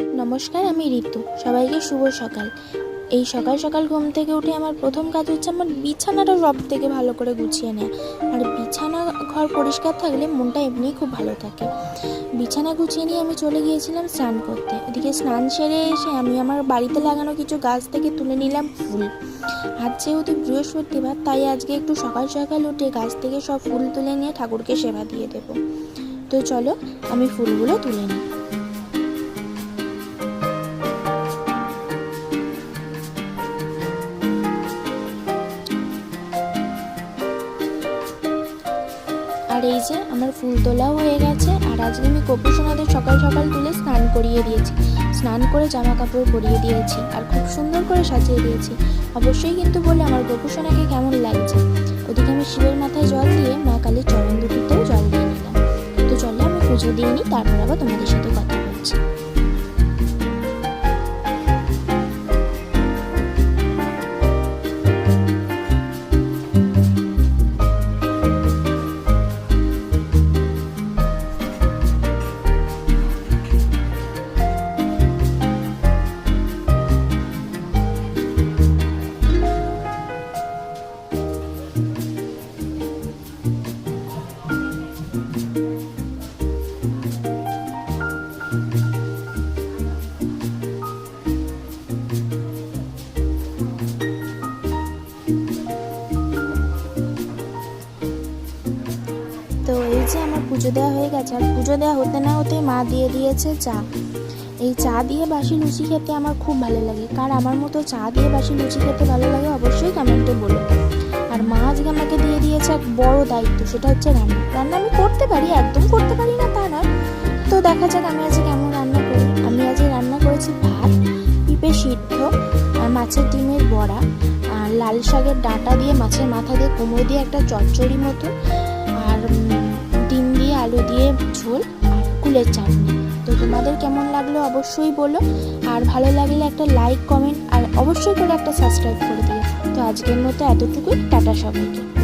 নমস্কার, আমি ঋতু। সবাইকে শুভ সকাল। এই সকাল সকাল ঘুম থেকে উঠে আমার প্রথম কাজ হচ্ছে আমার বিছানাটা সব থেকে ভালো করে গুছিয়ে নেওয়া। আর বিছানা ঘর পরিষ্কার থাকলে মনটা এমনিই খুব ভালো থাকে। বিছানা গুছিয়ে নিয়ে আমি চলে গিয়েছিলাম স্নান করতে। এদিকে স্নান সেরে এসে আমি আমার বাড়িতে লাগানো কিছু গাছ থেকে তুলে নিলাম ফুল। আজ যেহেতু বৃহস্পতিবার, তাই আজকে একটু সকাল সকাল উঠে গাছ থেকে সব ফুল তুলে নিয়ে ঠাকুরকে সেবা দিয়ে দেবো। তো চলো, আমি ফুলগুলো তুলে নিই। আর এই যে আমার ফুল তোলাও হয়ে গেছে, আর আজকে আমি কপুসোনাদের সকাল সকাল তুলে স্নান করিয়ে দিয়েছি। স্নান করে জামা কাপড় পরিয়ে দিয়েছি আর খুব সুন্দর করে সাজিয়ে দিয়েছি। অবশ্যই কিন্তু বলে আমার গোপুসোনাকে কেমন লাগছে। ওদিকে আমি শিবের মাথায় জল দিয়ে মা কালীর চরণ দুটিতেও জল দিয়ে নিলাম। কিন্তু জলে আমি পুজো দিয়ে নিই, তারপর আবার তোমাদের সাথে কথা তো এই যে আমার পুজো দেওয়া হয়ে গেছে, আর পুজো দেওয়া হতে না হতে মা দিয়ে দিয়েছে চা। এই চা দিয়ে বাসি লুচি খেতে আমার খুব ভালো লাগে কার আমার মতো চা দিয়ে বাসি লুচি খেতে ভালো লাগে অবশ্যই কমেন্টে বলো আর মা আজকে আমাকে দিয়ে দিয়েছে এক বড় দায়িত্ব, সেটা হচ্ছে রান্না। রান্না আমি করতে পারি, একদম করতে পারি না তা নয়। তো দেখা যাক আমি আজকে কেমন রান্না করি। আমি আজকে রান্না করেছি ভাত, পিঁপে সিদ্ধ, আর মাছের ডিমের বড়া, আর লাল শাকের ডাঁটা দিয়ে মাছের মাথা দিয়ে কুমড়ো দিয়ে একটা চচ্চড়ি মতো। আলু দিয়ে ঝোল আর কুলের চাটনি। তো তোমাদের কেমন লাগল অবশ্যই বলো। আর ভালো লাগলে একটা লাইক কমেন্ট আর অবশ্যই করে একটা সাবস্ক্রাইব করে দিও। তো আজকের মতো এতটুকুই। টাটা সবাইকে।